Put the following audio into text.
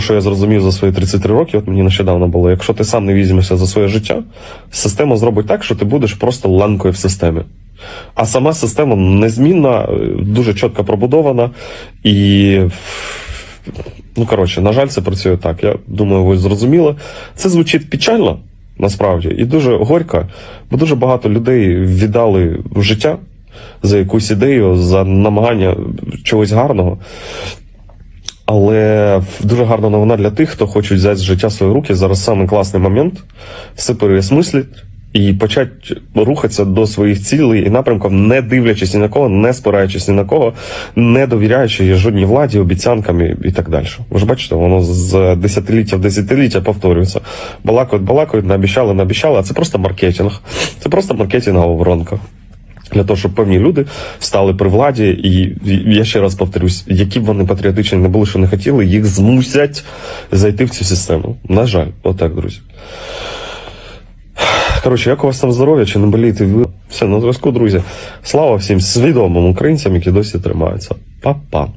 що я зрозумів за свої 33 роки, от мені нещодавно було, якщо ти сам не візьмешся за своє життя, система зробить так, що ти будеш просто ланкою в системі. А сама система незмінна, е, дуже чітко пробудована і. Ну, коротше, на жаль, це працює так. Я думаю, ви зрозуміли. Це звучить печально, насправді, і дуже горько, бо дуже багато людей віддали життя за якусь ідею, за намагання чогось гарного. Але дуже гарна новина для тих, хто хоче взяти з життя свої руки. Зараз саме класний момент все переосмислить і почати рухатися до своїх цілей і напрямків, не дивлячись ні на кого, не спираючись ні на кого, не довіряючи жодній владі, обіцянкам і, так далі. Ви ж бачите, воно з десятиліття в десятиліття повторюється. Балакають, балакають, наобіщали, наобіщали, а це просто маркетинг. Це просто маркетингова воронка. Для того, щоб певні люди стали при владі, і я ще раз повторюсь, які б вони патріотичні не були, що не хотіли, їх змусять зайти в цю систему. На жаль, отак, друзі. Коротше, як у вас там здоров'я, чи не болієте ви? Все, на зв'язку, друзі. Слава всім свідомим українцям, які досі тримаються. Па-па.